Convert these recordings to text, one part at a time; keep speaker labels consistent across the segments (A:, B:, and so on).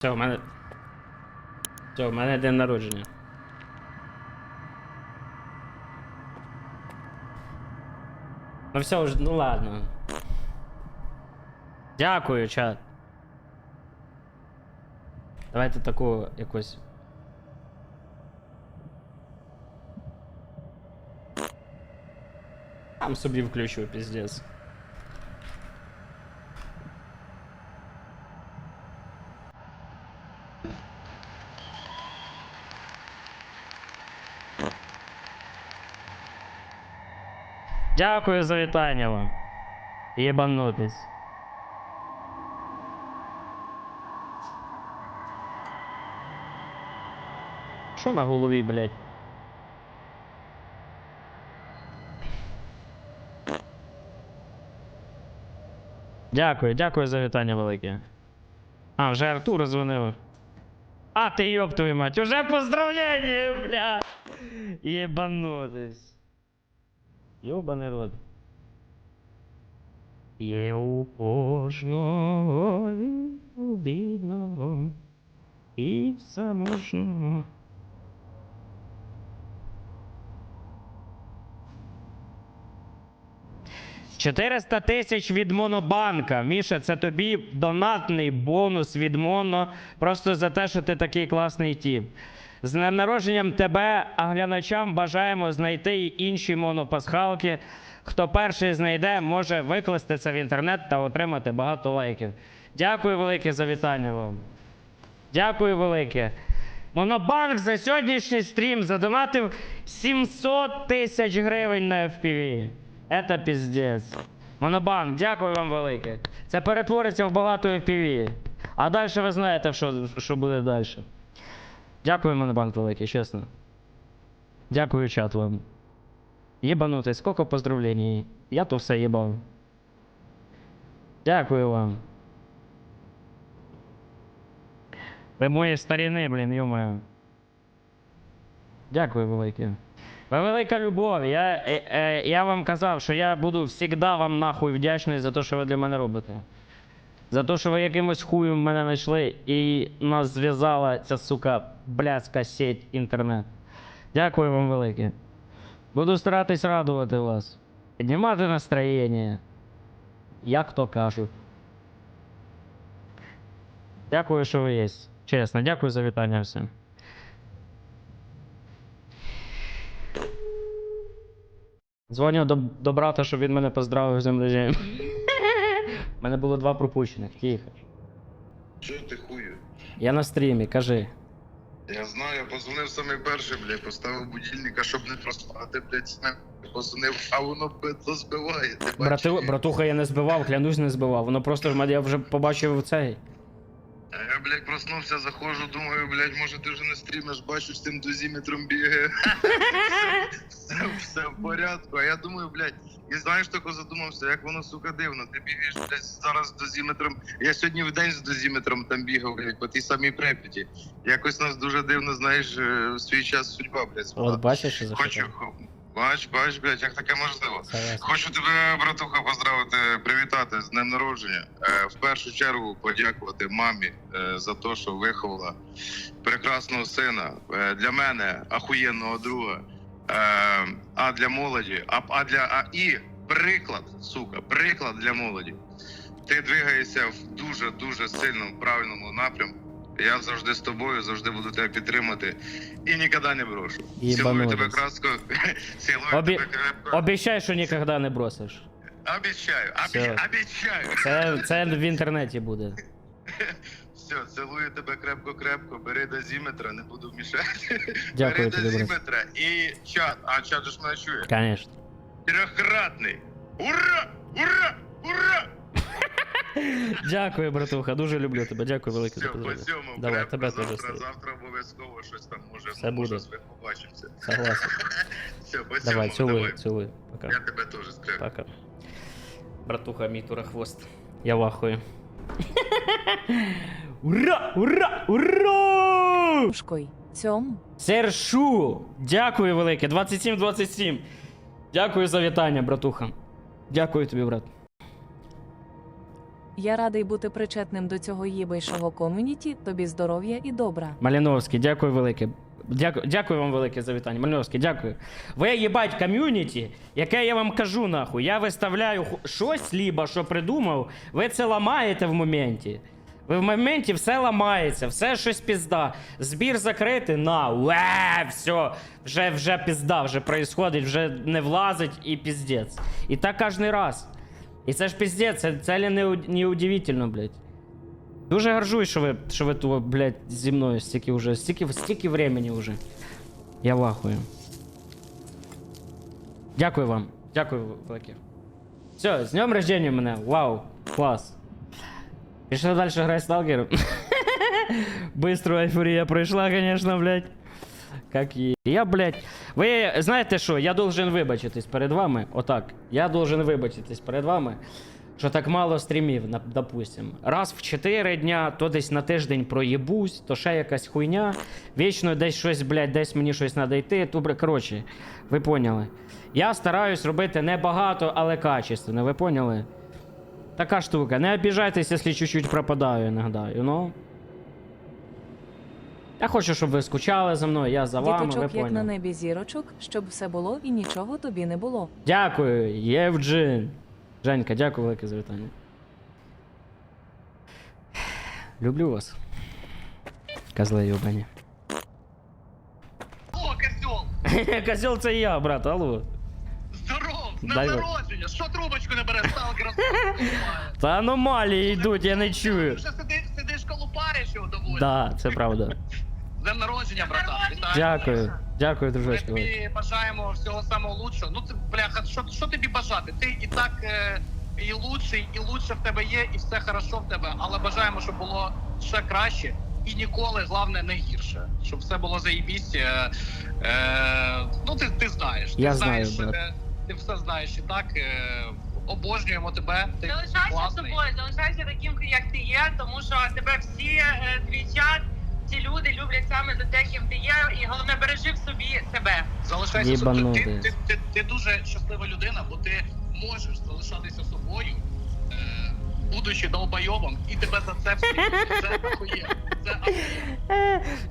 A: Все, в мене. Все, в мене день народження. Ну все вже, ну ладно. Дякую, чат. Давайте таку якусь. Там собі включу, піздець. Дякую за вітання вам. Єбанутись. Що на голові, блядь? Дякую, дякую за вітання велике. А, вже Артур дзвонив. А ти ёб твою мать, уже поздравление, бля. Єбанутись. Йобаний рот. Є у кожного бідного і самотнього. «400 тисяч від Монобанка. Міша, це тобі донатний бонус від Моно. Просто за те, що ти такий класний тіп. З днем народженням тебе, а глядачам бажаємо знайти й інші монопасхалки. Хто перший знайде, може викласти це в інтернет та отримати багато лайків. Дякую велике за вітання вам. Дякую велике. Монобанк за сьогоднішній стрім задонатив 700 тисяч гривень на FPV. Это піздець. Монобанк, дякую вам велике. Це перетвориться в багато FPV. А далі ви знаєте, що, що буде далі. Дякую, Монобанк великий, чесно. Дякую, чат вам. Єбанутий, скільки поздравлень. Я то все їбав. Дякую вам. Ви мої старіни, блін, йомаю. Дякую велике. Ви велика любов. Я, е, е, я вам казав, що я буду завжди вам нахуй вдячний за те, що ви для мене робите. За те, що ви якимось хуєм мене знайшли і нас зв'язала ця сука блядська сеть інтернет. Дякую вам велике. Буду старатись радувати вас. Піднімати настроєння. Як то кажуть. Дякую, що ви є. Чесно, дякую за вітання всім. Дзвоню до, до брата, щоб він мене поздравив з рождения. У мене було два пропущених. Тихо.
B: Що ти хую?
A: Я на стрімі, кажи.
B: Я знаю, я позвонив саме перший, блядь, поставив будильника, щоб не проспати, блядь, сне. Позвонив, а воно бедло збиває. Ти
A: Брати,
B: бачиш?
A: братуха я не збивав, клянусь, не збивав. Воно просто в мене я вже побачив цей.
B: А я, блядь, проснувся, заходжу, думаю, блядь, може ти вже не стрімиш, бачу, з тим дозіметром бігає. все, все в порядку. А я думаю, блядь, і знаєш, тако задумався, як воно, сука, дивно. Ти бігаєш, блядь, зараз з дозіметром. Я сьогодні в день з дозіметром там бігав, блядь, по тій самій преп'яті. Якось нас дуже дивно, знаєш, е, в свій час судьба, блядь, звела.
A: От бачиш, що
B: Хочу, бач, бач, блядь, як таке можливо. Хочу тебе, братуха, поздравити, привітати з днем народження. Е, в першу чергу подякувати мамі е, за те, що виховала прекрасного сина. Е, для мене ахуєнного друга. Е, а для молоді, а, а для а і приклад, сука, приклад для молоді. Ти двигаєшся в дуже дуже сильному правильному напрямку. Я завжди з тобою, завжди буду тебе підтримати і ніколи не брошу. Цілую тебе краско, цілую
A: Обі-
B: тебе крепко.
A: Що ніколи не бросиш. Всё.
B: обі... обіцяю.
A: Це, це в інтернеті буде.
B: Все, цілую тебе крепко-крепко, бери дозіметра, не буду мішати.
A: Дякую
B: бери
A: тобі, брат.
B: дозіметра і чат, а чат же ж мене чує.
A: Конечно.
B: Трьохкратний. Ура! Ура!
A: Дякую, братуха, дуже люблю тебе. Дякую велике
B: Все,
A: за
B: по цьому,
A: Давай, тебе теж
B: завтра,
A: стоїть.
B: завтра обов'язково щось там може,
A: Все
B: може,
A: буде.
B: побачимося.
A: Согласен.
B: Все, по
A: Давай,
B: цьому,
A: цілую,
B: давай.
A: цілую. Пока.
B: Я тебе теж скрепку.
A: Пока. Братуха, мій турахвост. Я вахую. ура! Ура! Ура!
C: Пушкой. Цьому.
A: Сершу! Дякую велике. 27-27. Дякую за вітання, братуха. Дякую тобі, брат.
C: Я радий бути причетним до цього їбейшого ком'юніті. Тобі здоров'я і добра.
A: Маліновський, дякую велике. Дякую, дякую вам велике за вітання. Маліновський, дякую. Ви їбать ком'юніті, яке я вам кажу нахуй. Я виставляю щось лібо, що придумав, ви це ламаєте в моменті. Ви в моменті все ламається, все щось пізда. Збір закритий, на, уе, все, вже, вже пізда, вже происходить, вже не влазить і піздець. І так кожен раз. І це ж піздець, це, це ли не, уд- не удивительно, блядь. Дуже горжусь, що ви, що ви тут, блядь, зі мною стільки вже, стільки, стільки времени вже. Я в ахуї. Дякую вам. Дякую велике. Все, з днем рождения мене. Вау, клас. Пішли далі грати сталкер. Быстро айфорія пройшла, конечно, блядь. Как є. Я, блядь. Ви знаєте що? Я должен вибачитись перед вами. Отак. Я должен вибачитись перед вами. Що так мало стрімів, допустим. Раз в 4 дня, то десь на тиждень проїбусь, то ще якась хуйня. Вічно десь щось, блядь, десь мені щось треба йти. То, коротше, ви поняли. Я стараюсь робити небагато, але качественно, ви поняли? Така штука. Не обіжайтесь, якщо чуть-чуть пропадаю іноді, you know? Я хочу, щоб ви скучали за мною, я за вами, ви
C: Діточок, як на небі зірочок, щоб все було і нічого тобі не було.
A: Дякую, Євджин. Женька, дякую велике за вітання. Люблю вас. Козли йобані.
D: О, козьол!
A: Козел це я, брат, алло.
D: Здоров! З
A: Дай
D: днем народження! Що трубочку не бере сталкера?
A: Та аномалії йдуть, я не
D: Ти
A: чую.
D: вже сидиш, сидиш колупаєш його доволі.
A: Да, це правда.
D: З днем народження, братан. Вітаю.
A: Дякую. Дякую,
D: Ми тобі бажаємо всього самого лучшого. Ну це бляха, що, що тобі бажати? Ти і так е, і лучший, і лучше в тебе є, і все хорошо в тебе, але бажаємо, щоб було ще краще. І ніколи, головне, не гірше. Щоб все було заєбісь. Е, е, ну, ти, ти знаєш. Ти
A: Я
D: знаєш,
A: знаю, брат.
D: е, ти все знаєш і так. Е, обожнюємо тебе. Ти
E: Залишайся
D: класний.
E: собою, залишайся таким, як ти є, тому що тебе всі е, твій чат, ці люди люблять саме за те, ким ти є, і головне бережи в собі себе.
D: Залишайся собою. Ти, ти, ти, ти дуже щаслива людина, бо ти можеш залишатися собою, е, будучи долбойовом, і тебе за це всі. Це.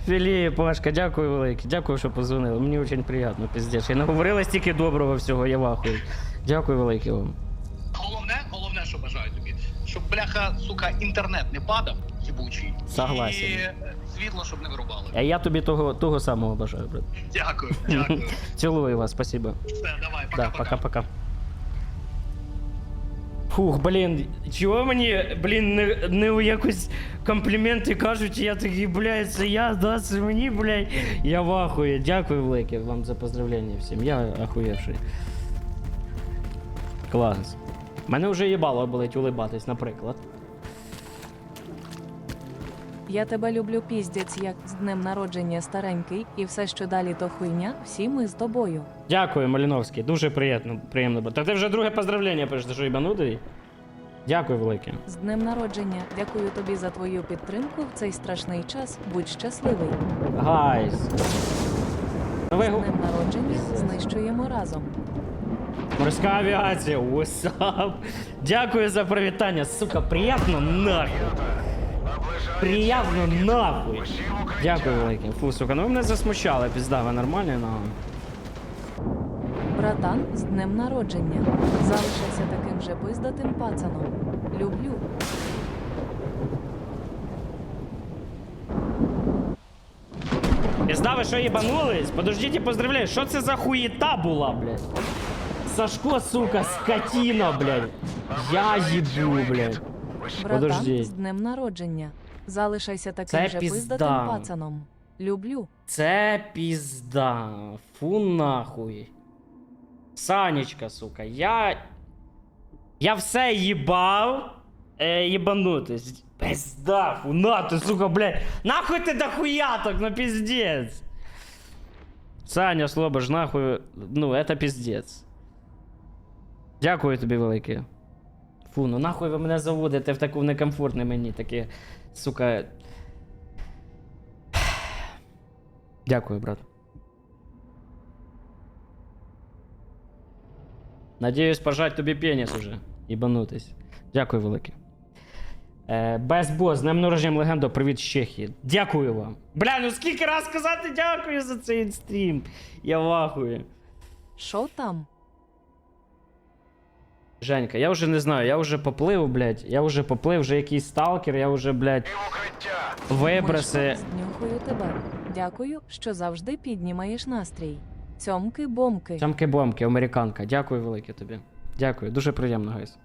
A: Філіп, Пашка, дякую велике. Дякую, що позвонили. Мені дуже приємно, піздець. Я наговорила стільки доброго всього, я вахую. Дякую велике вам.
D: Головне, головне, що бажаю тобі, щоб бляха, сука, інтернет не падав, їбучий.
A: Согласен.
D: І е, світло, щоб не вирубало.
A: А я тобі того, того самого бажаю, брат.
D: Дякую, дякую.
A: Цілую вас, спасибо.
D: Все, давай,
A: Да,
D: пока-пока.
A: Фух, блін, чого мені, блін, не, не у якось компліменти кажуть, я такий, блядь, це я, да, це мені, блядь. Я в ахуї. Дякую велике вам за поздравлення всім. Я ахуєвший. Клас. Мене вже їбало болить улибатись, наприклад.
C: Я тебе люблю піздець, як з днем народження старенький, і все, що далі, то хуйня, всі ми з тобою.
A: Дякую, Маліновський. Дуже приємно, приємно. було. Та ти вже друге поздравлення пишеш, ти що їбанутий? Дякую велике.
C: З днем народження, дякую тобі за твою підтримку в цей страшний час. Будь щасливий.
A: Гайс.
C: З днем народження знищуємо разом.
A: Морська авіація, усап. Дякую за привітання, сука, приємно нахуй. Приємно нахуй. Дякую велике. Фу, сука, ну ви мене засмущали, пізда, ви нормальні, ну.
C: Братан, з днем народження. Залишайся таким же пиздатим пацаном. Люблю.
A: Пізда, ви що їбанулись? Подождіть, поздравляю, що це за хуєта була, блядь? Сашко, сука, скотина, блядь. Я їбу, блядь.
C: Братан,
A: Подожди.
C: з днем народження. Залишайся таким
A: Це
C: же
A: пізда.
C: пиздатим пацаном. Люблю.
A: Це пізда. Фу нахуй. Санечка, сука, я. Я все їбав. Е, їбанутись. Пизда, фу, на ти, сука, блядь. Нахуй ти дохуяток, ну пиздец. Саня, Слобож, нахуй. Ну, это пиздец. Дякую тобі велике. Фу, ну нахуй ви мене заводите в таку некомфортне мені таке, сука. Дякую, брат. Надіюсь, пожать тобі пеніс уже. Ібанутись. Дякую велике. Е, Безбо, з днем народженням легендо, привіт з Чехії. Дякую вам. Бля, ну скільки раз сказати дякую за цей стрім. Я вахую.
C: Що там?
A: Женька, я вже не знаю, я вже поплив, блядь. Я вже поплив, вже якийсь сталкер, я вже, блядь. Вибраси.
C: Мишко, тебе. Дякую, що завжди піднімаєш настрій. Цьомки-бомки.
A: Цьомки бомки, американка. Дякую велике тобі. Дякую, дуже приємно, гайс.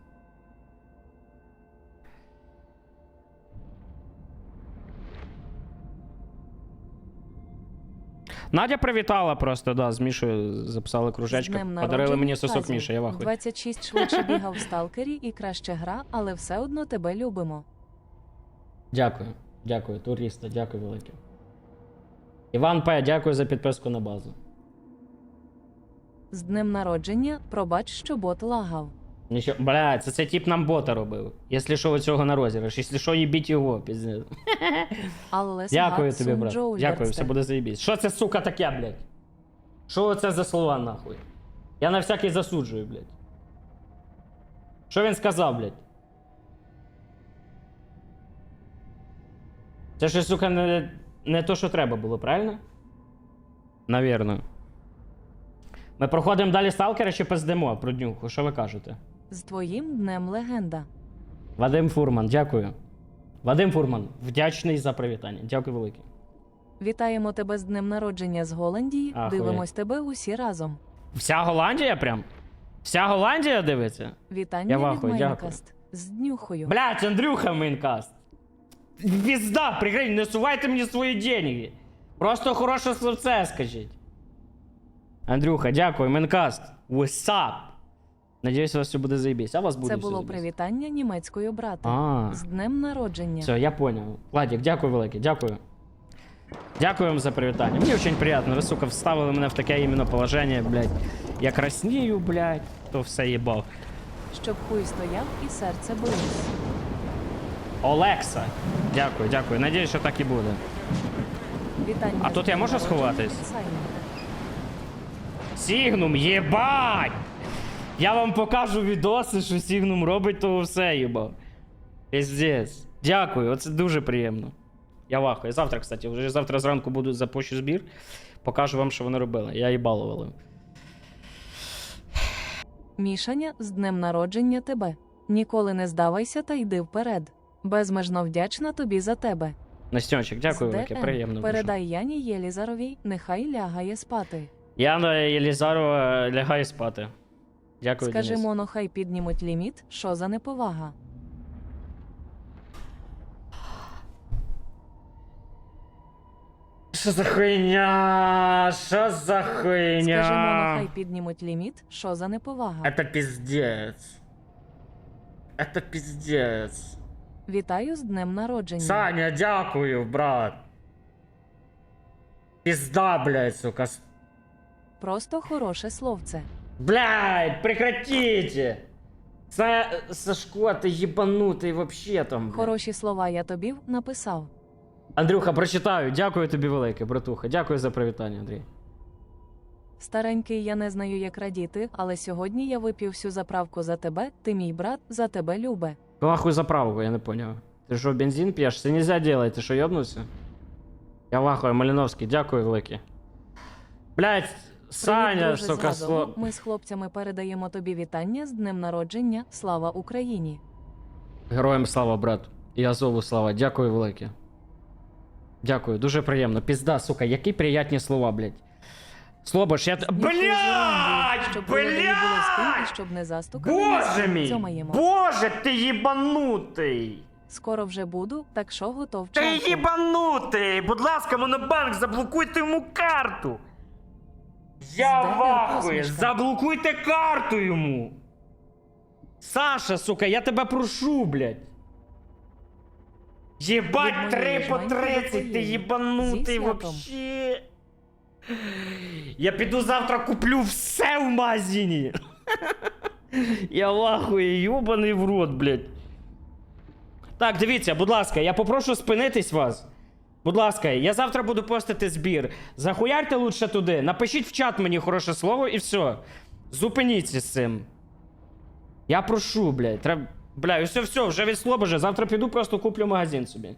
A: Надя привітала просто, да, з Мішою записали
C: днем
A: Подарили
C: народження,
A: мені сосок. Міша, я
C: В
A: вахую.
C: 26 швидше бігав в сталкері і краще гра, але все одно тебе любимо.
A: Дякую, дякую, туриста, дякую велике. Іван П, дякую за підписку на базу.
C: З днем народження, пробач, що бот лагав.
A: Нічого, бля, це цей тип нам бота робив. Якщо що, оцього на розіграш. Якщо що, їбіть його, піздець.
C: Але
A: Дякую тобі, брат. Дякую, все буде заєбісь. Що це, сука, таке, блядь? Що це за слова, нахуй? Я на всякий засуджую, блядь. Що він сказав, блядь? Це ж, сука, не, не то, що треба було, правильно? Навірно. Ми проходимо далі сталкера чи пиздемо про днюху? Що ви кажете?
C: З твоїм днем легенда.
A: Вадим Фурман, дякую. Вадим Фурман, вдячний за привітання. Дякую велике.
C: Вітаємо тебе з днем народження з Голландії.
A: Ахуєть.
C: Дивимось тебе усі разом.
A: Вся Голландія прям? Вся Голландія дивиться?
C: Вітання
A: Я
C: від
A: вахую, дякую.
C: Майнкаст. З днюхою.
A: Блять, Андрюха мейнкаст. Пізда, прикинь, не сувайте мені свої деньги. Просто хороше словце скажіть. Андрюха, дякую, мейнкаст. What's up? Надіюсь, у вас все буде заєбісь. А у вас буде
C: Це
A: все
C: було
A: заєбісь.
C: привітання німецькою брата.
A: А.
C: З днем народження.
A: Все, я понял. Владик, дякую велике, дякую. Дякую вам за привітання. Мені очень приємно, ви, сука, вставили мене в таке іменно положення, блядь. Я краснію, блядь, то все їбав.
C: Щоб хуй стояв і серце билось.
A: Олекса. Дякую, дякую. Надіюсь, що так і буде.
C: Вітання.
A: А
C: з
A: тут я
C: днем
A: можу
C: народження,
A: сховатись?
C: Саймон.
A: Сігнум, єбать! Я вам покажу відоси, що Сігнум робить, то все їбав. Піздець. Дякую, оце дуже приємно. Я вахую. Завтра, кстати, вже завтра зранку буду запущу збір. Покажу вам, що вони робили. Я їбалували.
C: Мішаня, з днем народження тебе. Ніколи не здавайся та йди вперед. Безмежно вдячна тобі за тебе.
A: Настьончик, дякую
C: З
A: велике,
C: ДМ.
A: приємно. дуже.
C: Передай Яні Єлізаровій, нехай лягає спати.
A: Яна Єлізарова лягає спати. Дякую.
C: Скажи
A: Денис.
C: моно, хай піднімуть ліміт, що за неповага.
A: Що за хуйня? Що за хуйня?
C: Скажи моно, хай піднімуть ліміт, що за неповага.
A: Это пиздец. Это пиздец.
C: Вітаю з днем народження.
A: Саня, дякую, брат. Пизда, блядь, сука.
C: Просто хороше словце.
A: Блядь, прекратите! Са... Сашко, ты ебанутый вообще там. блядь.
C: Хороші слова я тобі написав.
A: Андрюха, прочитаю. Дякую тобі велике, братуха. Дякую за привітання, Андрій.
C: Старенький, я не знаю, як радіти, але сьогодні я вип'ю всю заправку за тебе, ти мій брат, за тебе любе.
A: Нахуй заправку, я не понял. Ты что, бензин пьешь? Это нельзя делать, ты что, ёбнулся? Я вахую, Малиновский, дякую велике. Блять, Саня,
C: Привіт, друже,
A: сука,
C: з
A: сло...
C: Ми з хлопцями передаємо тобі вітання з днем народження. Слава Україні!
A: Героям слава, брат. І Азову слава, дякую велике. Дякую, дуже приємно. Пізда, сука, які приятні слова, блядь. Слобош, я... т- Блядь!
C: щоб
A: Блядь!
C: не застукали.
A: Боже мій!
C: Цьомаємо.
A: Боже, ти їбанутий!
C: Скоро вже буду, так що готов
A: Ти
C: чарку.
A: їбанутий! Будь ласка, монобанк, заблокуйте йому карту! Я вахую!
C: посмішка.
A: Заблокуйте карту йому! Саша, сука, я тебе прошу, блядь!
C: Від
A: Єбать,
C: моєї
A: 3 по
C: жменьки до
A: 30, ти
C: твоєї. святом.
A: вообще! Я піду завтра куплю все в магазині! Я вахую, йобаний в рот, блядь. Так, дивіться, будь ласка, я попрошу спинитись вас. Будь ласка, я завтра буду постити збір. Захуярте лучше туди. Напишіть в чат мені хороше слово і все. Зупиніться з цим. Я прошу, блядь, треба. Бля, і все, все, вже від слобожа. Завтра піду, просто куплю магазин собі.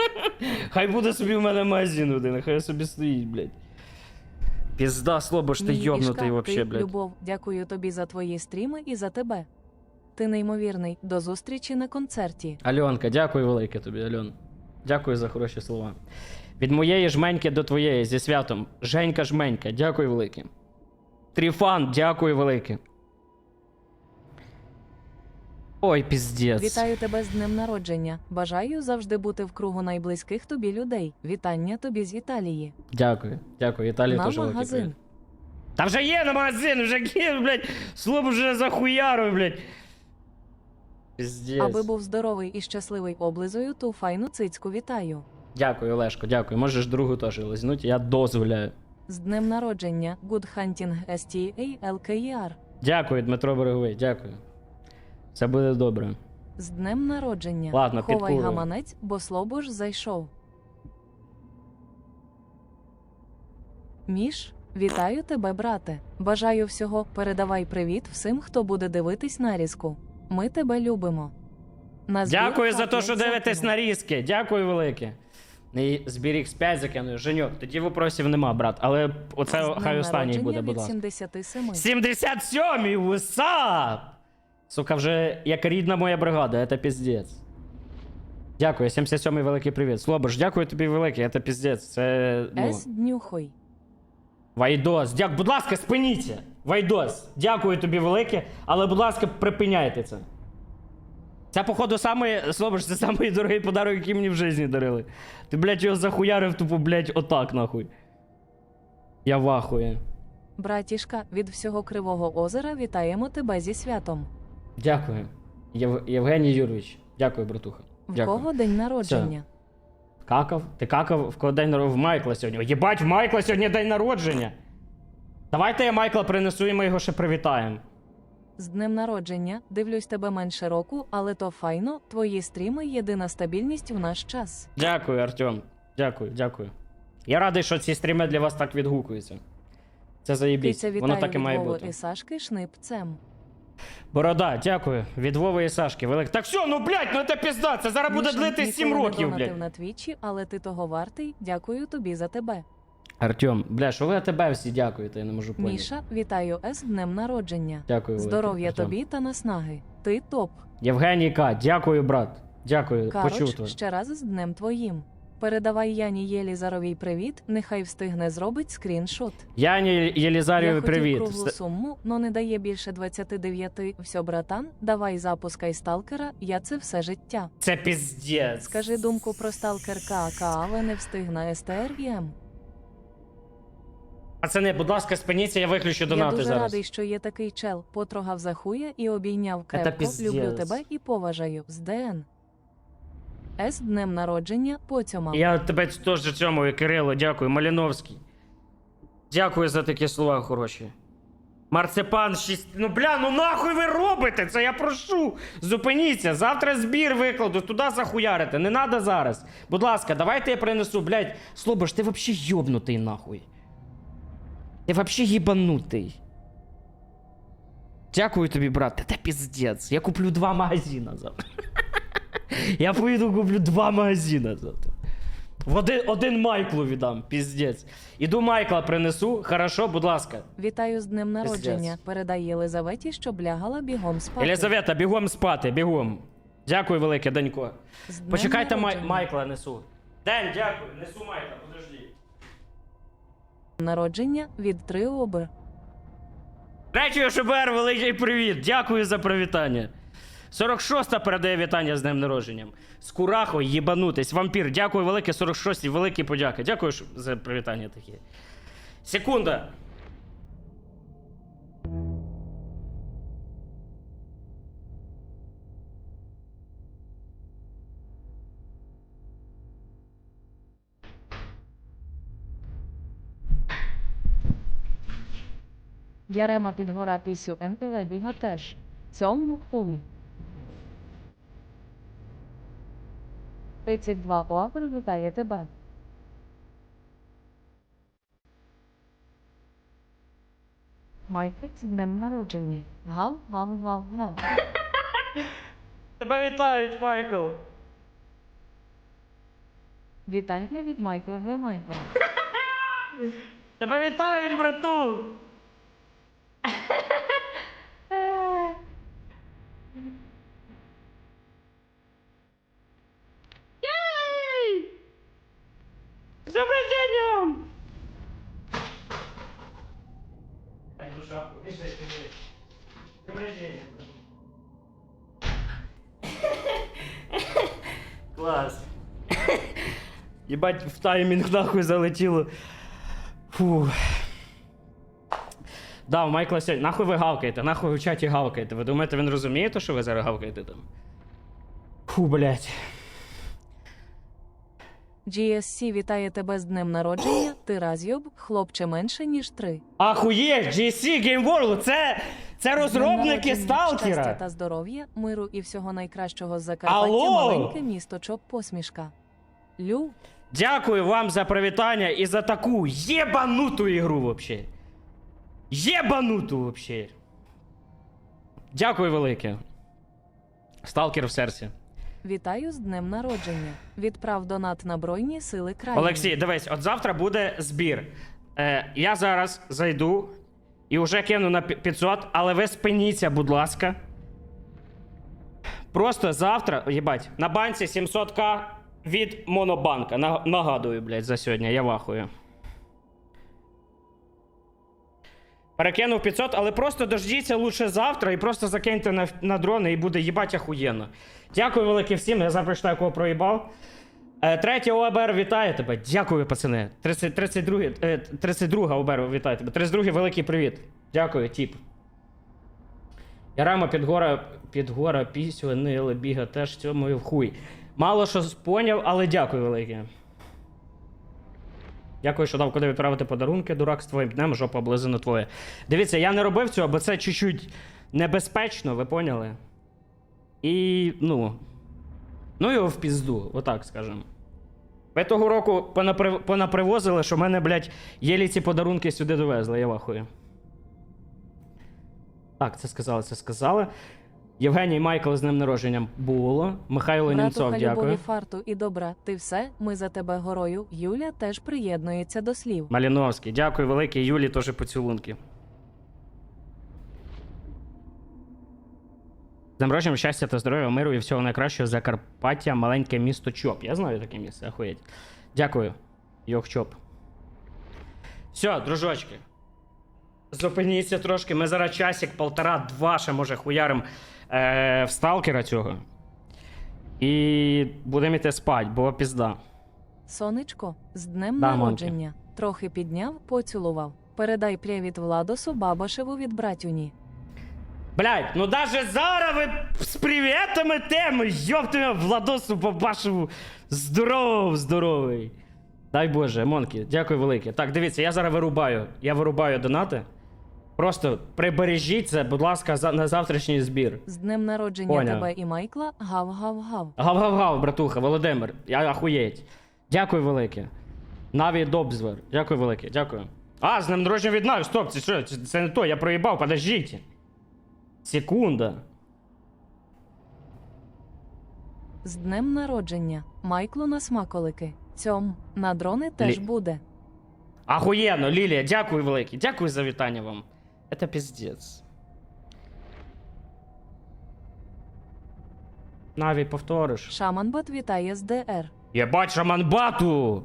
A: Хай буде собі в мене магазин один, хай собі стоїть, блядь. Пізда, слобож, ти йобнутий вообще, блядь.
C: Любов, дякую тобі за твої стріми і за тебе. Ти неймовірний. До зустрічі на концерті.
A: Альонка, дякую велике тобі, Альон. Дякую за хороші слова. Від моєї жменьки до твоєї зі святом. Женька жменька, дякую велике. Тріфан, дякую велике. Ой, піздець.
C: Вітаю тебе з днем народження. Бажаю завжди бути в кругу найблизьких тобі людей. Вітання тобі з Італії.
A: Дякую, дякую. Італія
C: на
A: теж великий привіт. Та вже є на магазин, вже є, блядь. Слоб вже захуярив, блядь. Піздець.
C: Аби був здоровий і щасливий облизою, ту файну цицьку вітаю.
A: Дякую, Олешко, дякую. Можеш другу теж лизнуть, я дозволяю.
C: З днем народження. Good Hunting STA LKER.
A: Дякую, Дмитро Береговий, дякую. Все буде добре.
C: З днем народження.
A: Ладно,
C: Ховай
A: підкурюю.
C: гаманець, бо слобож зайшов. Міш, вітаю тебе, брате. Бажаю всього. Передавай привіт всім, хто буде дивитись нарізку. Ми тебе любимо. На
A: Дякую за те, що дивитесь
C: закину.
A: нарізки. Дякую велике. І збір X5 закину. Женьок, тоді вопросів нема, брат. Але оце
C: З днем
A: хай останній
C: народження
A: буде, будь
C: від
A: ласка.
C: 77.
A: 77-й, висап! Сука, вже як рідна моя бригада, це піздець. Дякую, 77-й великий привіт. Слобож, дякую тобі великий, це піздець. Це. Ну,
C: С. Днюхой.
A: Вайдос, дякую. Будь ласка, спиніться. Вайдос, дякую тобі велике, але, будь ласка, припиняйте це. Це, походу, самий, Слобож, це самий дорогий подарок, який мені в житті дарили. Ти, блядь, його захуярив тупо, блядь, отак, нахуй. Я вахує.
C: Братішка, від всього Кривого озера вітаємо тебе зі святом.
A: Дякую. Єв... Євгеній Юрійович. Дякую, братуха.
C: В
A: Дякую.
C: кого день народження?
A: Какав? Ти какав в кого день? В Майкла сьогодні. Єбать, в Майкла сьогодні день народження. Давайте я Майкла принесу і ми його ще привітаємо.
C: З днем народження. Дивлюсь тебе менше року, але то файно. Твої стріми єдина стабільність в наш час.
A: Дякую, Артем. Дякую, дякую. Я радий, що ці стріми для вас так відгукуються. Це заєбісь. Воно так і має бути.
C: і Сашки шнипцем.
A: Борода, дякую. Від Вови і Сашки. Велик. Так все, ну блядь, ну це пізда. Це зараз буде длити 7 років, блядь.
C: на твічі, але ти того вартий. Дякую тобі за тебе.
A: Артем, бля, що ви тебе всі дякуєте, я не можу поняти.
C: Міша, вітаю з днем народження.
A: Дякую. велике,
C: Здоров'я
A: Артем.
C: тобі та наснаги. Ти топ.
A: Євгеній К, дякую, брат. Дякую, почув тебе.
C: ще раз з днем твоїм. Передавай Яні Єлізаровій привіт, нехай встигне зробить скріншот.
A: Яні Єлізарєві,
C: Я хотів
A: привіт.
C: круглу суму, но не дає більше 29. Все, братан, давай запускай сталкера, я це все життя.
A: Це піздець.
C: Скажи думку про сталкер КАК, але не встиг на СТР і М.
A: Пацани, будь ласка, спиніться, я виключу
C: Я
A: донати
C: дуже
A: зараз.
C: радий, що є такий чел. Потрогав за хуя і обійняв крепко.
A: піздець.
C: Люблю тебе і поважаю. З ДН. С днем народження поцьомав.
A: Я тебе теж цьому, Кирило, дякую. Маліновський. Дякую за такі слова хороші. Марципан 6. Ну бля, ну нахуй ви робите? Це я прошу. Зупиніться. Завтра збір викладу, туди захуярите. Не треба зараз. Будь ласка, давайте я принесу, блядь. Слобош, ти вообще йобнутий нахуй. Ти вообще їбанутий. Дякую тобі, брат. Та піздець. Я куплю два магазина завтра. Я поїду куплю два. В один, один Майклу віддам, піздець. Іду Майкла принесу, хорошо, будь ласка.
C: Вітаю з днем народження.
A: Пиздец.
C: Передай Єлизаветі, щоб лягала бігом спати.
A: Єлизавета, бігом спати, бігом. Дякую, велике, Данько.
C: З
A: Почекайте, Май... Майкла несу. День, дякую, несу Майкла, подожди.
C: Народження від три обр.
A: Третій ШБР, великий привіт. Дякую за привітання. 46-та передає вітання з днем народженням. Скурахо, їбанутись. Вампір, дякую велике, 46-й, великі подяки. Дякую за привітання такі. Секунда.
C: Ярема Підгора Пісю НТВ Біга. Цьому фулі. 32 Оапер вітає тебе. Майфік з днем народження. Гав, гав, гав, гав.
A: Тебе вітають, Майкл.
C: Вітання від Майкла Гемайкла.
A: Тебе вітають, брату. Днем рождения. Клас. Єбать, в таймінг нахуй залетіло. Фу. Да, у Майкла сьогодні. Нахуй ви гавкаєте, нахуй ви в чаті гавкаєте. Ви думаєте, він розуміє те, що ви зараз гавкаєте там? Фу, блядь.
C: GSC вітає тебе з днем народження. Ти разйоб, хлопче менше, ніж три.
A: Ахуєть, GC Game World, це, це розробники
C: народження, Щастя та здоров'я, миру і всього найкращого з Закарпаття,
A: Алло!
C: маленьке місто Чоп посмішка. Лю,
A: Дякую вам за привітання і за таку єбануту ігру вообще. Єбануту вообще. Дякую велике. Сталкер в серці.
C: Вітаю з днем народження. Відправ донат на Бройні сили країни.
A: Олексій, дивись, от завтра буде збір. Е, я зараз зайду і вже кину на 500, але ви спиніться, будь ласка. Просто завтра, їбать, на банці 700к від Монобанка. Нагадую, блядь, за сьогодні, я вахую. Перекинув 500, але просто дождіться лучше завтра і просто закиньте на, на дрони і буде їбать ахуєнно. Дякую велике всім, я зараз прочитаю, кого проїбав. Е, Третя ОБР вітає тебе. Дякую, пацани. 30, 32, е, 32 ОБР вітає тебе. 32 великий привіт. Дякую, тіп. Ярама Підгора, Підгора, Пісю, Нили, Біга теж цьому в хуй. Мало що поняв, але дякую велике. Дякую, що дав куди відправити подарунки, дурак, з твоїм днем, жопа облизана твоя. Дивіться, я не робив цього, бо це чуть-чуть небезпечно, ви поняли? І, ну. Ну його в пізду, отак скажемо. Ви того року понапри... понапривозили, що мене, блядь, єлі ці подарунки сюди довезли, я вахую. Так, це сказали, це сказали. Євгеній Майкл з ним народженням було. Михайло Німцов,
C: Братуха любові,
A: дякую.
C: фарту і добра. Ти все, ми за тебе горою. Юля теж приєднується до слів.
A: Маліновський, дякую велике. Юлі теж поцілунки. З народженням, щастя та здоров'я, миру і всього найкращого Закарпаття, маленьке місто Чоп. Я знаю таке місце, охуєть. Дякую, Йох Чоп. Все, дружочки. Зупиніться трошки. Ми зараз часик, полтора-два, ще може хуярим е, в сталкера цього. І будемо йти спать, бо пізда.
C: Сонечко, з днем
A: Да,
C: народження. Трохи підняв, поцілував. Передай привіт Владосу Бабашеву від братюні.
A: Блять, ну даже зараз ви з привітами теми, йоптиме Владосу Бабашеву. Здоров, здоровий. Дай Боже, Монкі, дякую велике. Так, дивіться, я зараз вирубаю. Я вирубаю донати. Просто прибережіть це, будь ласка, за, на завтрашній збір.
C: З днем народження
A: Поняв.
C: тебе і Майкла. Гав-гав-гав.
A: Гав-гав-гав, братуха, Володимир, я ахуєть. Дякую велике. Наві Добзвер, дякую велике, дякую. А, з ним народження від Наві, стоп, це що? Це, це не то, я проїбав, подождіть. Секунда.
C: З днем народження. Майклу на смаколики. Цьом на дрони теж
A: Лі-
C: буде.
A: Ахуєнно, Лілія, дякую велике. Дякую за вітання вам. Это пиздец. Наві, повториш.
C: Шаманбат вітає з ДР.
A: Єбать, шаманбату!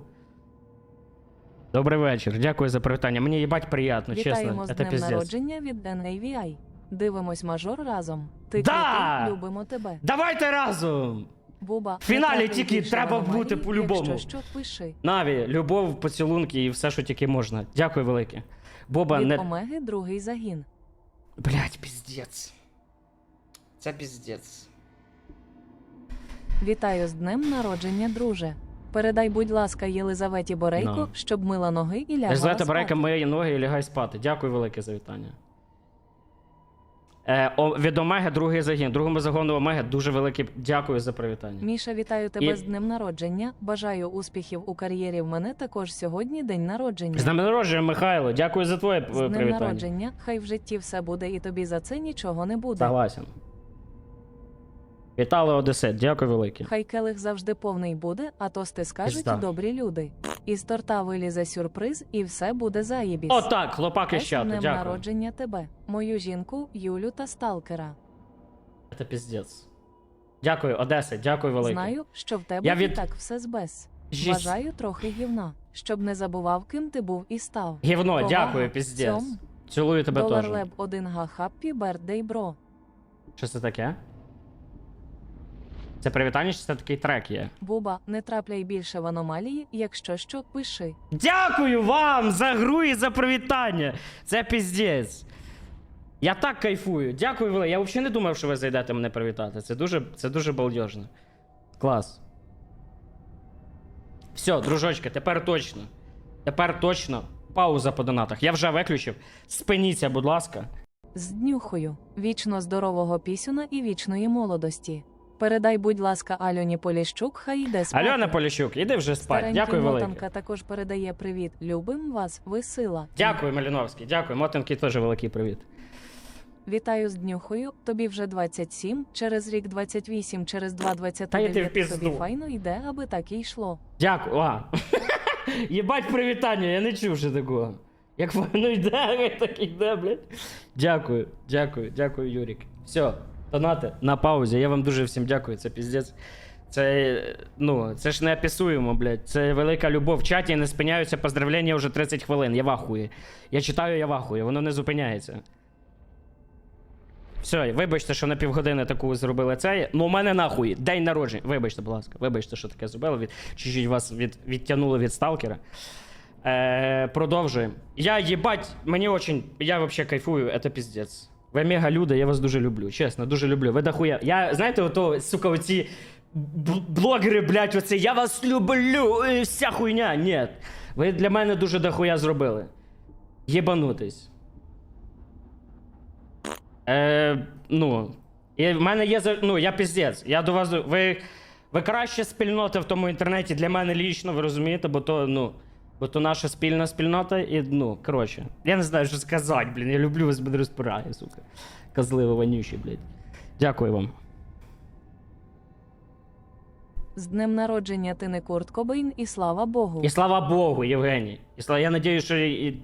A: Добрий вечір. Дякую за привітання. Мені їбать приємно,
C: Вітаємо
A: чесно.
C: з
A: Это
C: днем
A: пиздец.
C: народження від NAVI. Дивимось мажор разом. Ти
A: Да!
C: крутий, любимо тебе.
A: Давайте разом!
C: Буба.
A: В фіналі тільки треба
C: аномалій,
A: бути по-любому.
C: Якщо що, пиши.
A: Наві, любов, поцілунки і все, що тільки можна. Дякую велике. Боба,
C: Від
A: не.
C: Омеги другий загін.
A: Блять, піздець. Це піздець.
C: Вітаю з днем народження, друже. Передай, будь ласка, Єлизаветі Борейко,
A: No.
C: щоб мила ноги і лягала
A: Звати
C: спати.
A: Берека мої ноги і лягай спати. Дякую велике за вітання. Е, від Омеги другий загін. Другому загону Омеги дуже велике дякую за привітання.
C: Міша, вітаю тебе
A: І-
C: з днем народження. Бажаю успіхів у кар'єрі. В мене також сьогодні день народження.
A: З днем народження, Михайло. Дякую за твоє
C: З
A: е,
C: днем
A: привітання.
C: народження. Хай в житті все буде, і тобі за це нічого не буде.
A: Согласен. Вітали Одесит, дякую велике.
C: Хай келих завжди повний буде, а тости скажуть
A: Пізда.
C: добрі люди. Із торта вилізе сюрприз, і все буде заєбісь.
A: Отак, хлопаки з чату,
C: днем
A: дякую.
C: народження тебе, мою жінку, Юлю та Сталкера.
A: Це піздець. Дякую, Одеса, дякую велике.
C: Знаю, що в тебе
A: Я
C: і так все збес.
A: Жість.
C: Бажаю трохи гівна, щоб не забував, ким ти був і став.
A: Гівно,
C: Повага.
A: дякую, піздець.
C: Цьом.
A: Цілую тебе
C: Долар
A: теж.
C: леб 1 га хаппі бердей бро.
A: Що це таке? Це привітання, чи це такий трек є?
C: Буба, не трапляй більше в аномалії, якщо що, пиши.
A: Дякую вам за гру і за привітання. Це піздець. Я так кайфую. Дякую велике. Я взагалі не думав, що ви зайдете мене привітати. Це дуже, це дуже балдежно. Клас. Все, дружочки, тепер точно. Тепер точно. Пауза по донатах. Я вже виключив. Спиніться, будь ласка.
C: З днюхою, вічно здорового пісюна і вічної молодості. Передай, будь ласка, Альоні Поліщук, хай йде спати.
A: Альона Поліщук, іди вже спать.
C: Старенький
A: Дякую велике.
C: мотанка також передає привіт. Любим вас, ви сила.
A: Дякую, Маліновський. Дякую. Мотинки теж великий привіт.
C: Вітаю з днюхою. Тобі вже 27, через рік 28, через два
A: Та йди в пізду.
C: Тобі файно йде, аби так і йшло.
A: Дякую. А. Єбать привітання, я не чув ще такого. Як воно йде, так йде, блядь. Дякую, дякую, дякую, Юрік. Все, донати на паузі. Я вам дуже всім дякую. Це піздець. Це, ну, це ж не описуємо, блядь. Це велика любов. В чаті не спиняються поздравлення вже 30 хвилин. Я вахую. Я читаю, я вахую, воно не зупиняється. Все, вибачте, що на півгодини таку зробили це. Ну, у мене нахуй день народження. Вибачте, будь ласка, вибачте, що таке зробили. Від, чуть-чуть вас від, відтягнули від сталкера. Е, продовжуємо. Я їбать, мені очень. Я вообще кайфую, це піздець. Ви мега люди, я вас дуже люблю. Чесно, дуже люблю. Ви дохуя. Я, знаєте, ото, сука, оці блогери, блядь, оце я вас люблю, і вся хуйня. Ні. Ви для мене дуже дохуя зробили. Єбанутись. Е, ну, і в мене є ну, я піздець. Я до вас. Ви, ви краща спільнота в тому інтернеті для мене лічно, ви розумієте, бо то, ну. Бо то наша спільна спільнота, і ну, коротше. Я не знаю, що сказати, блін. Я люблю вас без розпираю, сука. Козливо вонючі, блядь. Дякую вам.
C: З днем народження ти не Курт Кобейн, і слава Богу.
A: І слава Богу, Євгеній. І слава... Я надію, що і... і-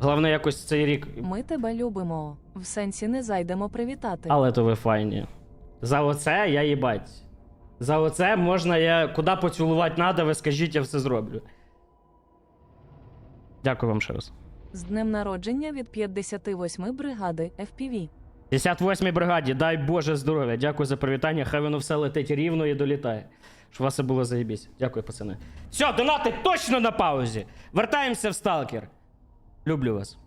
A: головне якось цей рік.
C: Ми тебе любимо. В сенсі не зайдемо привітати.
A: Але то ви файні. За оце я їбать. За оце можна я куди поцілувати надо, ви скажіть, я все зроблю. Дякую вам ще раз.
C: З днем народження від 58 бригади FPV.
A: 58-й бригаді, дай Боже здоров'я. Дякую за привітання. Хай воно все летить рівно і долітає. Щоб у вас все було заєбісь. Дякую, пацани. Все, донати точно на паузі. Вертаємося в сталкер. Люблю вас.